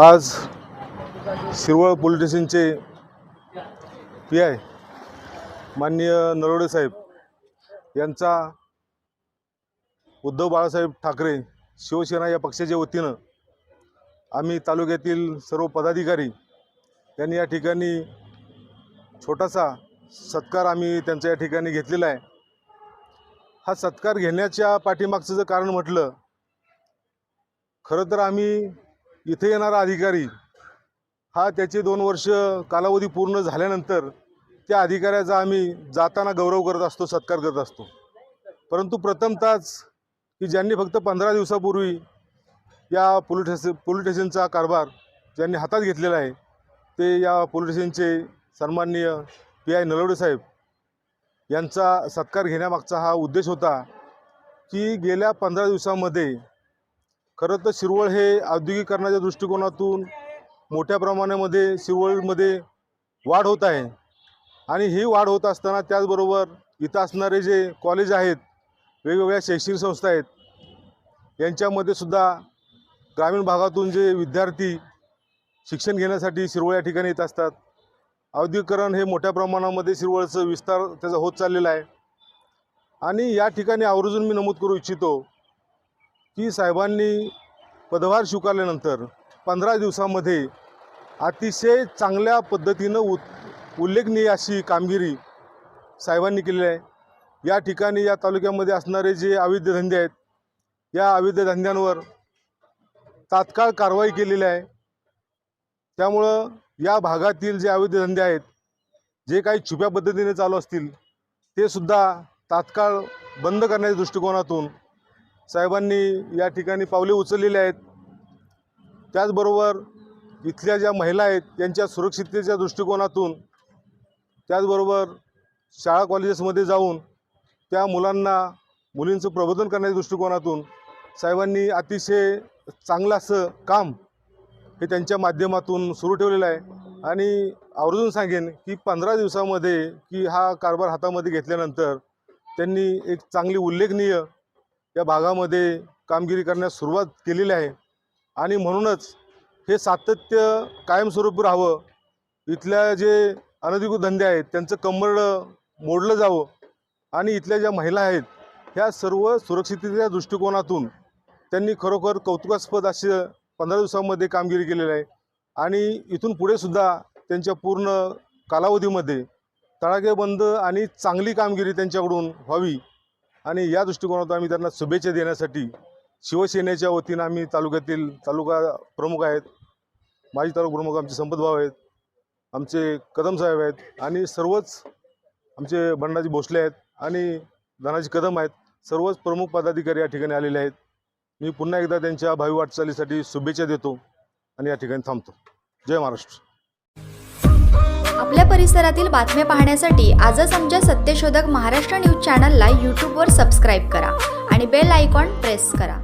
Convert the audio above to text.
आज शिरवळ पोलीस स्टेशनचे P I माननीय नरोडे साहेब यांचा उद्धव बाळासाहेब ठाकरे शिवसेना या पक्षाच्या वतीनं आम्ही तालुक्यातील सर्व पदाधिकारी यांनी या ठिकाणी छोटासा सत्कार आम्ही त्यांचा या ठिकाणी घेतलेला आहे. हा सत्कार घेण्याच्या पाठीमागचं जर कारण म्हटलं खरं तर आम्ही इथे येणारा अधिकारी हा त्याचे दोन वर्ष कालावधी पूर्ण झाल्यानंतर त्या अधिकाऱ्याचा आम्ही जाताना गौरव करत असतो सत्कार करत असतो. परंतु प्रथमतःच की ज्यांनी फक्त पंधरा दिवसापूर्वी या पोलीस स्टेशन पोलीस स्टेशनचा कारभार ज्यांनी हातात घेतलेला आहे ते या पोलीस स्टेशनचे सन्माननीय पी आय नलवडे साहेब यांचा सत्कार घेण्यामागचा हा उद्देश होता की गेल्या पंधरा दिवसामध्ये खरं तर शिरवळ हे औद्योगिकरणाच्या दृष्टिकोनातून मोठ्या प्रमाणामध्ये शिरवळमध्ये वाढ होत आहे. आणि ही वाढ होत असताना त्याचबरोबर इथं असणारे जे कॉलेज आहेत वेगवेगळ्या शैक्षणिक संस्था आहेत यांच्यामध्ये सुद्धा ग्रामीण भागातून जे विद्यार्थी शिक्षण घेण्यासाठी शिरवळ या ठिकाणी येत असतात. औद्योगिकरण हे मोठ्या प्रमाणामध्ये शिरवळचं विस्तार त्याचा होत चाललेला आहे. आणि या ठिकाणी आवर्जून मी नमूद करू इच्छितो की साहेबांनी पदभार स्वीकारल्यानंतर पंधरा दिवसामध्ये अतिशय चांगल्या पद्धतीनं उ उल्लेखनीय अशी कामगिरी साहेबांनी केलेली आहे. या ठिकाणी या तालुक्यामध्ये असणारे जे अवैध धंदे आहेत या अवैध धंद्यांवर तात्काळ कारवाई केलेली आहे. त्यामुळं या भागातील जे अवैध धंदे आहेत जे काही छुप्या पद्धतीने चालू असतील ते सुद्धा तात्काळ बंद करण्याच्या दृष्टिकोनातून साहेबांनी या ठिकाणी पावले उचललेली आहेत. त्याचबरोबर इथल्या ज्या महिला आहेत त्यांच्या सुरक्षिततेच्या दृष्टिकोनातून त्याचबरोबर शाळा कॉलेजेसमध्ये जाऊन त्या मुलांना मुलींचं प्रबोधन करण्याच्या दृष्टिकोनातून साहेबांनी अतिशय चांगलं असं काम हे त्यांच्या माध्यमातून सुरू ठेवलेलं आहे. आणि आवर्जून सांगेन की पंधरा दिवसामध्ये की हा कारभार हातामध्ये घेतल्यानंतर त्यांनी एक चांगली उल्लेखनीय या भागामध्ये कामगिरी करण्यास सुरुवात केलेली आहे. आणि म्हणूनच हे सातत्य कायमस्वरूपी राहावं. इथल्या जे अनधिकृत धंदे आहेत त्यांचं कंबरडं मोडलं जावं. आणि इथल्या ज्या महिला आहेत ह्या सर्व सुरक्षिततेच्या दृष्टिकोनातून त्यांनी खरोखर कौतुकास्पद असे पंधरा दिवसामध्ये कामगिरी केलेली आहे. आणि इथून पुढे सुद्धा त्यांच्या पूर्ण कालावधीमध्ये तळागेबंद आणि चांगली कामगिरी त्यांच्याकडून व्हावी आणि या दृष्टिकोनातून आम्ही त्यांना शुभेच्छा देण्यासाठी शिवसेनेच्या वतीनं आम्ही तालुक्यातील तालुका प्रमुख आहेत. माजी तालुका प्रमुख आमचे संपतभाव आहेत. आमचे कदम साहेब आहेत आणि सर्वच आमचे बंडाजी भोसले आहेत आणि धनाजी कदम आहेत. सर्वच प्रमुख पदाधिकारी या ठिकाणी आलेले आहेत. मी पुन्हा एकदा त्यांच्या भावी वाटचालीसाठी शुभेच्छा देतो आणि या ठिकाणी थांबतो. जय महाराष्ट्र. आपल्या परिसरातील बातम्या पाहण्यासाठी आजच आमच्या सत्यशोधक महाराष्ट्र न्यूज चॅनलला यूट्यूबवर सबस्क्राईब करा आणि बेल आयकॉन प्रेस करा.